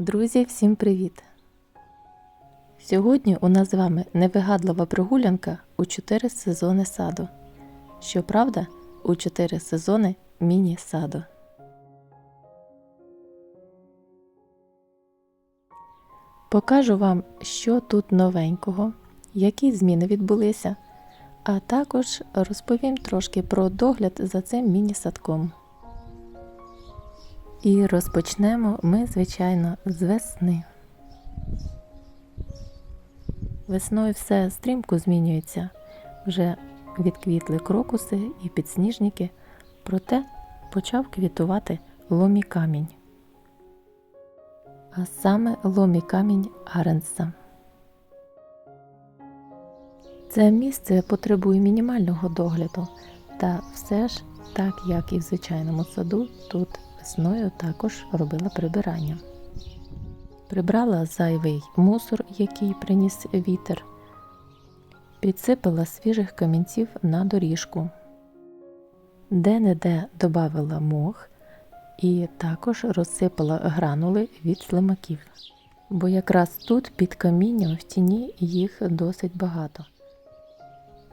Друзі, всім привіт! Сьогодні у нас з вами невигадлива прогулянка у 4 сезони саду. Щоправда, у 4 сезони міні-саду. Покажу вам, що тут новенького, які зміни відбулися, а також розповім трошки про догляд за цим міні-садком. І розпочнемо ми, звичайно, з весни. Весною все стрімко змінюється. Вже відквітли крокуси і підсніжники, проте почав квітувати ломі камінь. А саме ломі камінь Аренса. Це місце потребує мінімального догляду, та все ж, так як і в звичайному саду, тут весною також робила прибирання. Прибрала зайвий мусор, який приніс вітер, підсипала свіжих камінців на доріжку, де-не-де додавала мох і також розсипала гранули від слимаків. Бо якраз тут під камінням в тіні їх досить багато.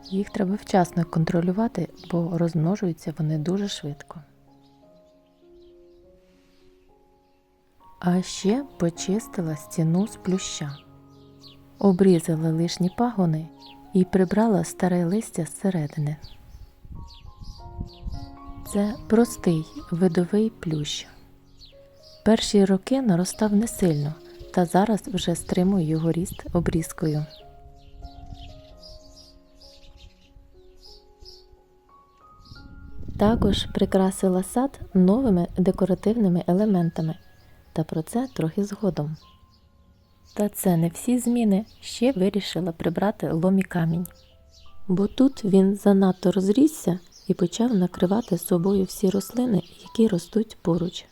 Їх треба вчасно контролювати, бо розмножуються вони дуже швидко. А ще почистила стіну з плюща, обрізала лишні пагони і прибрала старе листя зсередини. Це простий видовий плющ. Перші роки наростав не сильно, та зараз вже стримую його ріст обрізкою. Також прикрасила сад новими декоративними елементами, та про це трохи згодом. Та це не всі зміни ще вирішила прибрати ломі камінь, бо тут він занадто розрісся і почав накривати собою всі рослини, які ростуть поруч.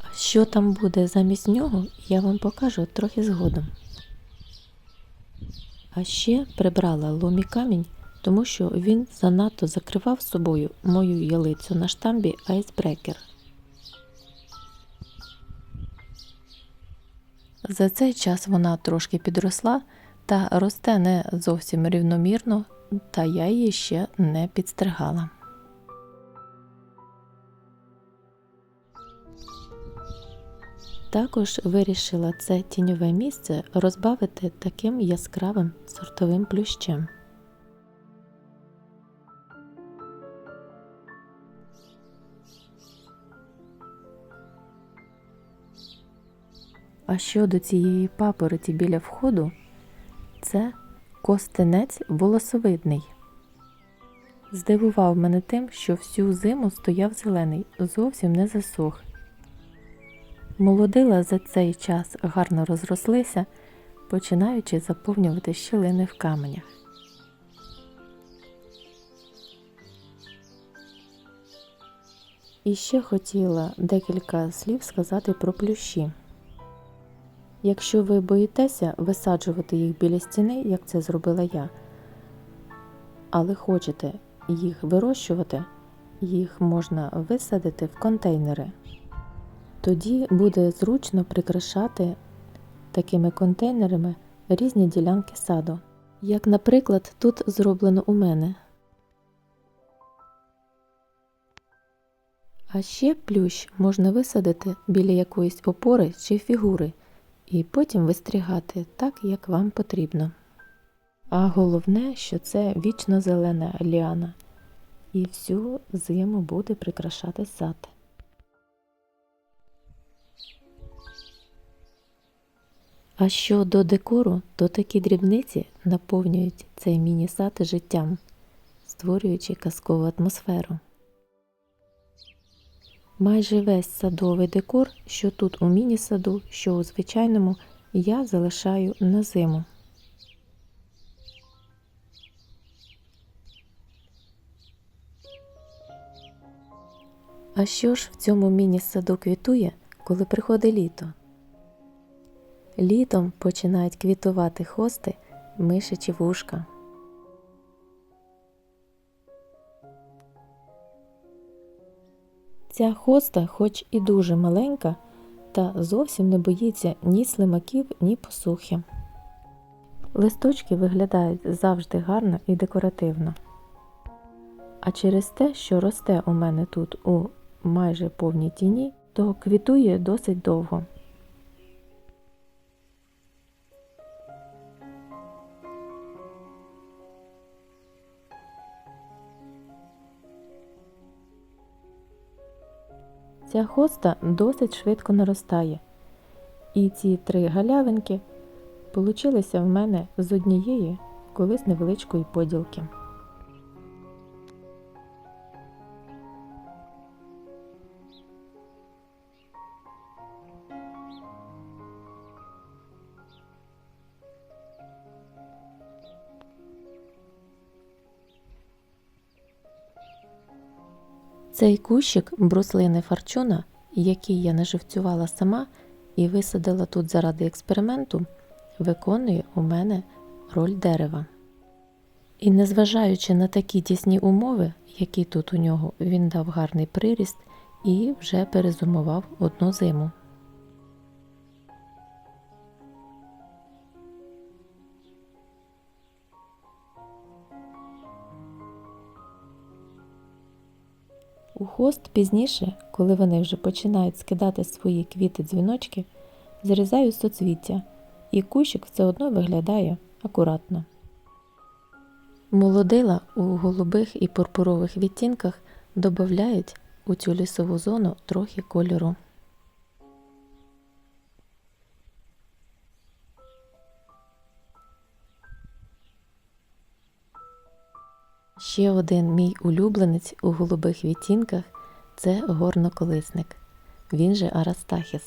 А що там буде замість нього, я вам покажу трохи згодом. А ще прибрала ломі камінь, тому що він занадто закривав собою мою ялицю на штамбі Айсбрекер. За цей час вона трошки підросла та росте не зовсім рівномірно, та я її ще не підстригала. Також вирішила це тіньове місце розбавити таким яскравим сортовим плющем. А щодо цієї папороті біля входу, це костенець волосовидний. Здивував мене тим, що всю зиму стояв зелений, зовсім не засох. Молодила за цей час гарно розрослися, починаючи заповнювати щілини в каменях. І ще хотіла декілька слів сказати про плющі. Якщо ви боїтеся висаджувати їх біля стіни, як це зробила я, але хочете їх вирощувати, їх можна висадити в контейнери. Тоді буде зручно прикрашати такими контейнерами різні ділянки саду. Як, наприклад, тут зроблено у мене. А ще плющ можна висадити біля якоїсь опори чи фігури і потім вистрігати так, як вам потрібно. А головне, що це вічно зелена ліана, і всю зиму буде прикрашати сад. А щодо декору, то такі дрібниці наповнюють цей міні-сад життям, створюючи казкову атмосферу. Майже весь садовий декор, що тут у міні-саду, що у звичайному, я залишаю на зиму. А що ж в цьому міні-саду квітує, коли приходить літо? Літом починають квітувати хости, мишачі вушка. Ця хоста, хоч і дуже маленька, та зовсім не боїться ні слимаків, ні посухи. Листочки виглядають завжди гарно і декоративно. А через те, що росте у мене тут у майже повній тіні, то квітує досить довго. Ця хоста досить швидко наростає. І ці три галявинки получилися в мене з однієї колись невеличкої поділки. Цей кущик бруслини фарчуна, який я наживцювала сама і висадила тут заради експерименту, виконує у мене роль дерева. І незважаючи на такі тісні умови, які тут у нього, він дав гарний приріст і вже перезумував одну зиму. У хост пізніше, коли вони вже починають скидати свої квіти-дзвіночки, зрізаю соцвіття, і кущик все одно виглядає акуратно. Молодила у голубих і пурпурових відтінках додають у цю лісову зону трохи кольору. Ще один мій улюбленець у голубих відтінках це горноколисник. Він же Арастахіс.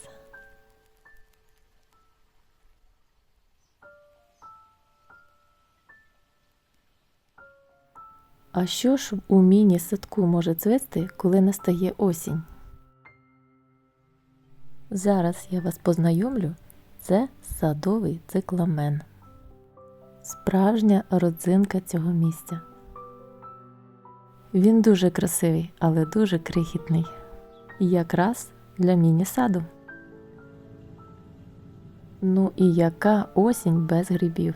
А що ж у міні-садку може цвести, коли настає осінь? Зараз я вас познайомлю. Це садовий цикламен. Справжня родзинка цього місця. Він дуже красивий, але дуже крихітний. Якраз для міні-саду. Ну і яка осінь без грибів.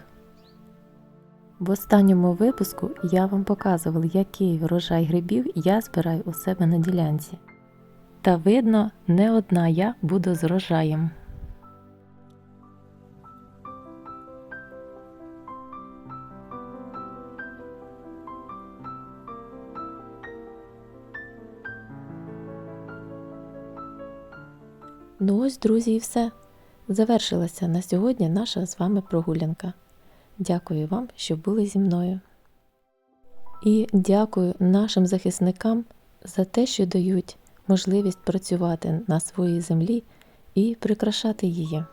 В останньому випуску я вам показувала, який врожай грибів я збираю у себе на ділянці. Та видно, не одна я буду з врожаєм. Ну ось, друзі, і все. Завершилася на сьогодні наша з вами прогулянка. Дякую вам, що були зі мною. І дякую нашим захисникам за те, що дають можливість працювати на своїй землі і прикрашати її.